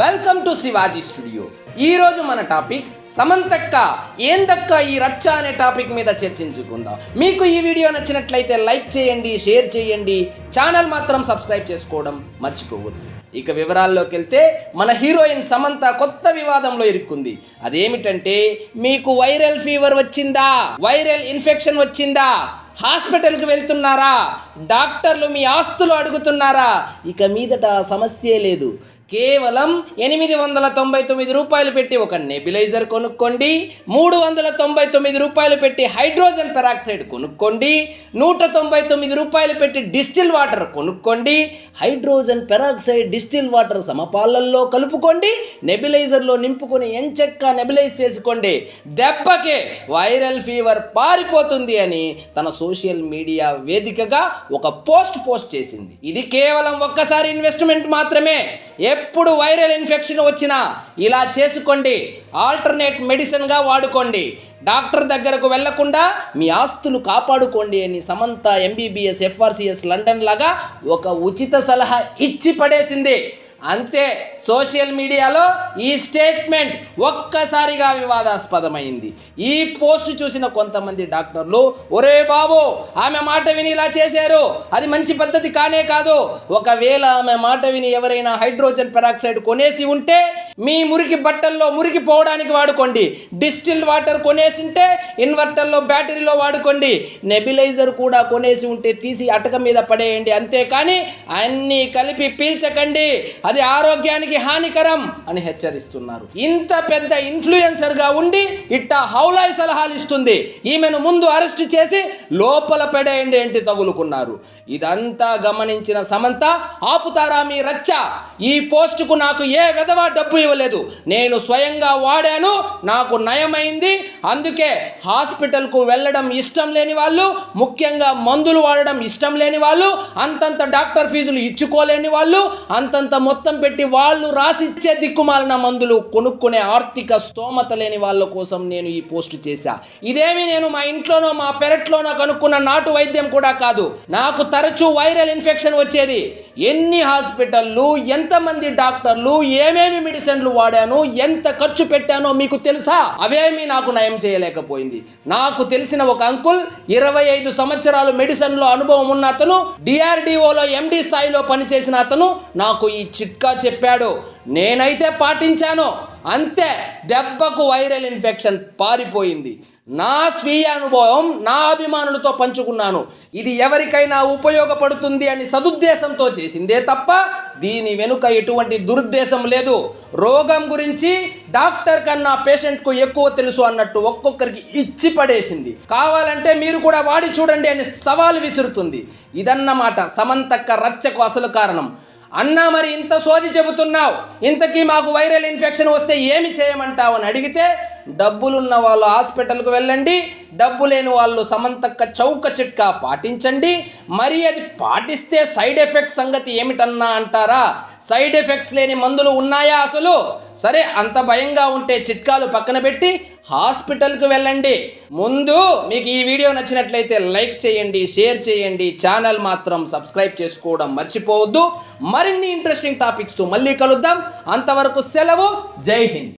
Welcome to Shivaji studio ఈరోజు మన topic సమంతక్క ఏందక్క ఈ రచ్చ అనే టాపిక్ మీద చర్చించుకుందాం. మీకు ఈ వీడియో నచ్చినట్లయితే లైక్ చేయండి షేర్ చేయండి ఛానల్ మాత్రం సబ్స్క్రైబ్ చేసుకోవడం మర్చిపోవద్దు. ఇక వివరాల్లోకి వెళ్తే మన హీరోయిన్ సమంత కొత్త వివాదంలో ఇరుక్కుంది. అదేమిటంటే మీకు వైరల్ ఫీవర్ వచ్చిందా? వైరల్ ఇన్ఫెక్షన్ వచ్చిందా? హాస్పిటల్కి వెళ్తున్నారా? డాక్టర్లు మీ ఆస్తులు అడుగుతున్నారా? ఇక మీదట సమస్యే లేదు. కేవలం ఎనిమిది వందల తొంభై తొమ్మిది రూపాయలు పెట్టి ఒక నెబిలైజర్ కొనుక్కోండి మూడు వందల తొంభై తొమ్మిది రూపాయలు పెట్టి హైడ్రోజన్ పెరాక్సైడ్ కొనుక్కోండి నూట తొంభై తొమ్మిది రూపాయలు పెట్టి డిస్టిల్ వాటర్ కొనుక్కోండి హైడ్రోజన్ పెరాక్సైడ్ డిస్టిల్ వాటర్ సమపాలల్లో కలుపుకోండి నెబిలైజర్లో నింపుకొని ఎంచెక్క నెబిలైజ్ చేసుకోండి. దెబ్బకే వైరల్ ఫీవర్ పారిపోతుంది అని తన సోషల్ మీడియా వేదికగా ఒక పోస్ట్ పోస్ట్ చేసింది. ఇది కేవలం ఒక్కసారి ఇన్వెస్ట్మెంట్ మాత్రమే. ఎప్పుడు వైరల్ ఇన్ఫెక్షన్ వచ్చినా ఇలా చేసుకోండి. ఆల్టర్నేట్ మెడిసిన్గా వాడుకోండి. డాక్టర్ దగ్గరకు వెళ్ళకుండా మీ ఆస్తులు కాపాడుకోండి అని సమంత ఎంబీబీఎస్ ఎఫ్ఆర్సిఎస్ లండన్ లాగా ఒక ఉచిత సలహా ఇచ్చి పడేసింది. అంతే సోషల్ మీడియాలో ఈ స్టేట్మెంట్ ఒక్కసారిగా వివాదాస్పదమైంది. ఈ పోస్ట్ చూసిన కొంతమంది డాక్టర్లు ఒరే బాబు ఆమె మాట విని ఇలా చేశారు. అది మంచి పద్ధతి కానే కాదు. ఒకవేళ ఆమె మాట విని ఎవరైనా హైడ్రోజన్ పెరాక్సైడ్ కొనేసి ఉంటే మీ మురికి బట్టల్లో మురికి పోవడానికి వాడుకోండి. డిస్టిల్ వాటర్ కొనేసి ఉంటే ఇన్వర్టర్లో బ్యాటరీలో వాడుకోండి. నెబిలైజర్ కూడా కొనేసి ఉంటే తీసి అటక మీద పడేయండి అంతేకాని అన్నీ కలిపి పీల్చకండి. అది ఆరోగ్యానికి హానికరం అని హెచ్చరిస్తున్నారు. ఇంత పెద్ద ఇన్ఫ్లుయెన్సర్గా ఉండి ఇట్టా హౌలాయి సలహాలు ఇస్తుంది ఈమెను ముందు అరెస్ట్ చేసి లోపల పడేయండి ఏంటి తగులుకున్నారు. ఇదంతా గమనించిన సమంత ఆపుతారా మీ రచ్చ? ఈ పోస్టుకు నాకు ఏ విధవా డబ్బు ఇవ్వలేదు. నేను స్వయంగా వాడాను నాకు నయమైంది. అందుకే హాస్పిటల్కు వెళ్ళడం ఇష్టం లేని వాళ్ళు ముఖ్యంగా మందులు వాడడం ఇష్టం లేని వాళ్ళు అంతంత డాక్టర్ ఫీజులు ఇచ్చుకోలేని వాళ్ళు అంతంత మొత్తం మొత్తం పెట్టి వాళ్ళు రాసిచ్చే దిక్కుమాలిన మందులు కొనుక్కునే ఆర్థిక స్తోమత లేని వాళ్ళ కోసం నేను ఈ పోస్ట్ చేశా. ఇదేమి నేను మా ఇంట్లోనో మా పెరట్లోనో కనుక్కున్న నాటు వైద్యం కూడా కాదు. నాకు తరచూ వైరల్ ఇన్ఫెక్షన్ వచ్చేది. ఎన్ని హాస్పిటళ్ళు ఎంతమంది డాక్టర్లు ఏమేమి మెడిసిన్లు వాడాను ఎంత ఖర్చు పెట్టానో మీకు తెలుసా? అవేమీ నాకు నయం చేయలేకపోయింది. నాకు తెలిసిన ఒక అంకుల్ ఇరవై ఐదు సంవత్సరాలు మెడిసిన్లో అనుభవం ఉన్న అతను డిఆర్డిఓలో ఎండి స్థాయిలో పనిచేసిన అతను నాకు ఈ చిట్కా చెప్పాడు. నేనైతే పాటించాను. అంతే దెబ్బకు వైరల్ ఇన్ఫెక్షన్ పారిపోయింది. నా స్వీయ అనుభవం నా అభిమానులతో పంచుకున్నాను. ఇది ఎవరికైనా ఉపయోగపడుతుంది అని సదుద్దేశంతో చేసిందే తప్ప దీని వెనుక ఎటువంటి దురుద్దేశం లేదు. రోగం గురించి డాక్టర్ కన్నా పేషెంట్కు ఎక్కువ తెలుసు అన్నట్టు ఒక్కొక్కరికి ఇచ్చి పడేసింది. కావాలంటే మీరు కూడా వాడి చూడండి అని సవాలు విసురుతుంది. ఇదన్నమాట సమంతక్క రచ్చకు అసలు కారణం. అన్నా మరి ఇంత సోది చెబుతున్నావు. ఇంతకీ మాకు వైరల్ ఇన్ఫెక్షన్ వస్తే ఏమి చేయమంటావు అని అడిగితే డబ్బులున్న వాళ్ళు హాస్పిటల్కు వెళ్ళండి డబ్బు లేని వాళ్ళు సమంతక్క చౌక చిట్కా పాటించండి. మరి అది పాటిస్తే సైడ్ ఎఫెక్ట్స్ సంగతి ఏమిటన్నా అంటారా? సైడ్ ఎఫెక్ట్స్ లేని మందులు ఉన్నాయా అసలు? సరే అంత భయంగా ఉంటే చిట్కాలు పక్కన పెట్టి హాస్పిటల్కి వెళ్ళండి. ముందు మీకు ఈ వీడియో నచ్చినట్లయితే లైక్ చేయండి షేర్ చేయండి ఛానల్ మాత్రం సబ్స్క్రైబ్ చేసుకోవడం మర్చిపోవద్దు. మరిన్ని ఇంట్రెస్టింగ్ టాపిక్స్తో మళ్ళీ కలుద్దాం. అంతవరకు సెలవు. జై హింద్.